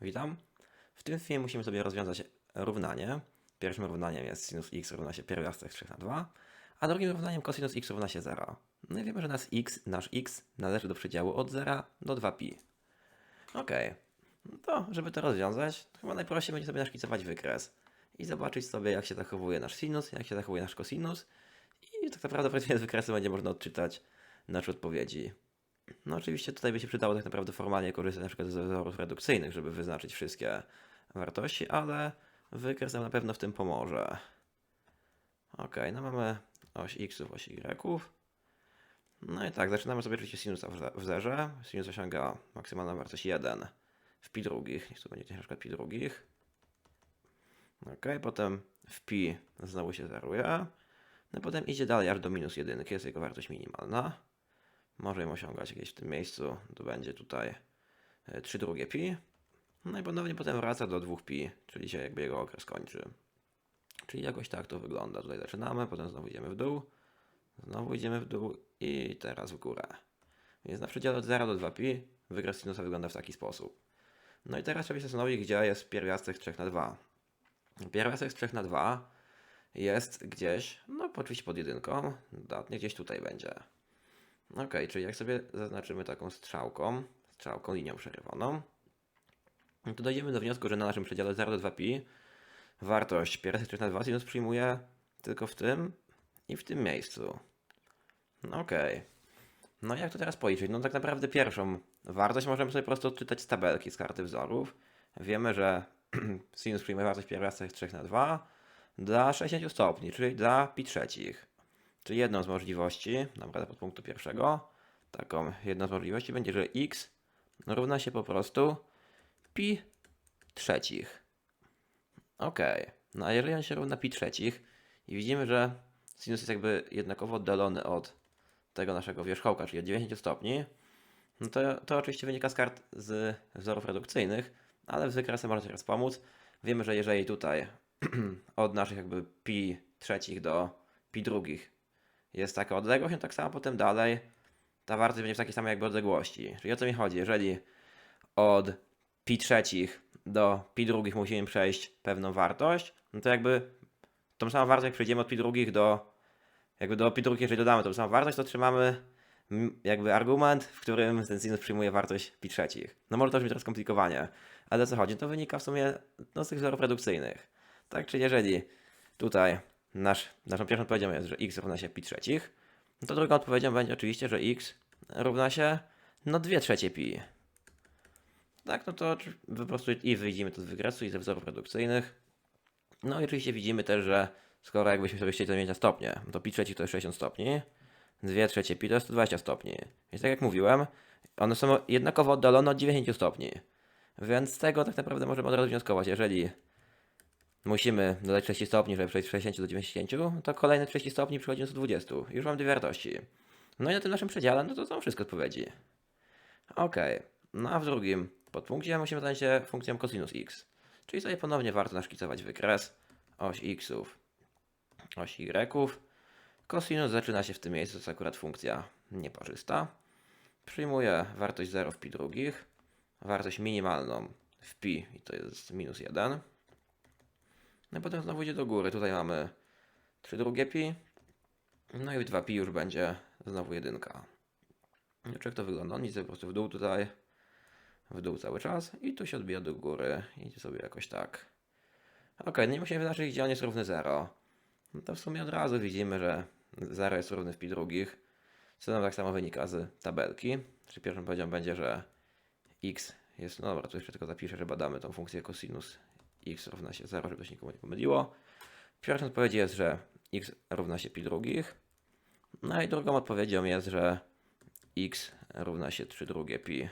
Witam. W tym filmie musimy sobie rozwiązać równanie. Pierwszym równaniem jest sinus x równa się pierwiastek 3 na 2, a drugim równaniem cosinus x równa się 0. No i wiemy, że nasz x, nasz x należy do przedziału od 0 do 2pi. Ok, no to żeby to rozwiązać, to chyba najprościej będzie sobie naszkicować wykres i zobaczyć sobie, jak się zachowuje nasz sinus, jak się zachowuje nasz cosinus i tak naprawdę wracając z wykresu będzie można odczytać nasze odpowiedzi. No oczywiście tutaj by się przydało tak naprawdę formalnie korzystać na przykład ze wzorów redukcyjnych, żeby wyznaczyć wszystkie wartości, ale wykres nam na pewno w tym pomoże. Ok, no mamy oś x, oś y. No i tak, zaczynamy sobie oczywiście sinusa w ze- w zerze. Sinus osiąga maksymalną wartość 1 w pi drugich, niech to będzie na przykład pi drugich. Ok, potem w pi znowu się zeruje. No i potem idzie dalej aż do minus jedynki, jest jego wartość minimalna. Może ją osiągać gdzieś w tym miejscu. To będzie tutaj e, 3 drugie pi. No i ponownie potem wraca do 2 pi, czyli się jakby jego okres kończy. Czyli jakoś tak to wygląda. Tutaj zaczynamy, potem znowu idziemy w dół, znowu idziemy w dół i teraz w górę. Więc na przedziale od 0 do 2 pi wykres sinusa wygląda w taki sposób. No i teraz trzeba się zastanowić, gdzie jest pierwiastek z 3 na 2. Pierwiastek z 3 na 2 jest gdzieś, no oczywiście pod jedynką, dodatnie gdzieś tutaj będzie. Ok, czyli jak sobie zaznaczymy taką strzałką, strzałką, linią przerywaną, no to dojdziemy do wniosku, że na naszym przedziale 0 do 2pi wartość pierwiastek na 2 sinus przyjmuje tylko w tym i w tym miejscu. No Okej. No jak to teraz policzyć? No tak naprawdę pierwszą wartość możemy sobie po prostu odczytać z tabelki, z karty wzorów. Wiemy, że sinus przyjmuje wartość pierwiastek 3 na 2 dla 60 stopni, czyli dla pi trzecich. Czyli jedną z możliwości, dobra, pod punktu pierwszego, taką jedną z możliwości będzie, że x równa się po prostu pi trzecich. Ok, no a jeżeli on się równa pi trzecich i widzimy, że sinus jest jakby jednakowo oddalony od tego naszego wierzchołka, czyli od 90 stopni, no to, to oczywiście wynika z kart z wzorów redukcyjnych, ale z wykresem może teraz pomóc. Wiemy, że jeżeli tutaj od naszych jakby pi trzecich do pi drugich jest taka odległość, no tak samo potem dalej ta wartość będzie w takiej samej jakby odległości. Czyli o co mi chodzi? Jeżeli od pi trzecich do pi drugich musimy przejść pewną wartość, no to jakby tą samą wartość, przejdziemy od pi drugich do jakby do pi drugich, jeżeli dodamy tą samą wartość, to otrzymamy mm, jakby argument, w którym ten sinus przyjmuje wartość pi trzecich. No może to brzmi trochę skomplikowanie, ale o co chodzi? To wynika w sumie no, z tych wzorów redukcyjnych. Tak, czyli jeżeli tutaj nasz, naszą pierwszą odpowiedzią jest, że x równa się pi trzecich, no to drugą odpowiedzią będzie oczywiście, że x równa się no 2 trzecie pi. Tak, no to po prostu i widzimy to z wykresu i ze wzorów redukcyjnych. No i oczywiście widzimy też, że skoro jakbyśmy sobie chcieli to zmienić na stopnie, to pi trzecich to jest 60 stopni, 2 trzecie pi to jest 120 stopni. Więc tak jak mówiłem, one są jednakowo oddalone od 90 stopni. Więc z tego tak naprawdę możemy od razu wnioskować, jeżeli musimy dodać 30 stopni, żeby przejść z 60 do 90, to kolejne 30 stopni przychodzi do 120. Już mam dwie wartości. No i na tym naszym przedziale, no to są wszystkie odpowiedzi. Ok, no a w drugim podpunkcie musimy zająć się funkcją cosinus x. Czyli sobie ponownie warto naszkicować wykres, oś xów, oś y'ów. Cosinus zaczyna się w tym miejscu, to jest akurat funkcja nieparzysta. Przyjmuje wartość 0 w pi drugich, wartość minimalną w pi i to jest minus 1. No i potem znowu idzie do góry. Tutaj mamy 3 drugie pi. No i w 2 pi już będzie znowu jedynka. Jak to wygląda? On idzie po prostu w dół tutaj. W dół cały czas. I tu się odbija do góry. Idzie sobie jakoś tak. Ok, no i musimy wyznaczyć, gdzie on jest równy 0. No to w sumie od razu widzimy, że 0 jest równy w pi drugich. Co nam tak samo wynika z tabelki. Czyli pierwszą powiedzią będzie, że x jest, no dobra, tu jeszcze tylko zapiszę, że badamy tą funkcję cosinus x równa się 0, żeby się nikomu nie pomyliło. Pierwszą odpowiedzią jest, że x równa się pi drugich. No i drugą odpowiedzią jest, że x równa się 3 drugie pi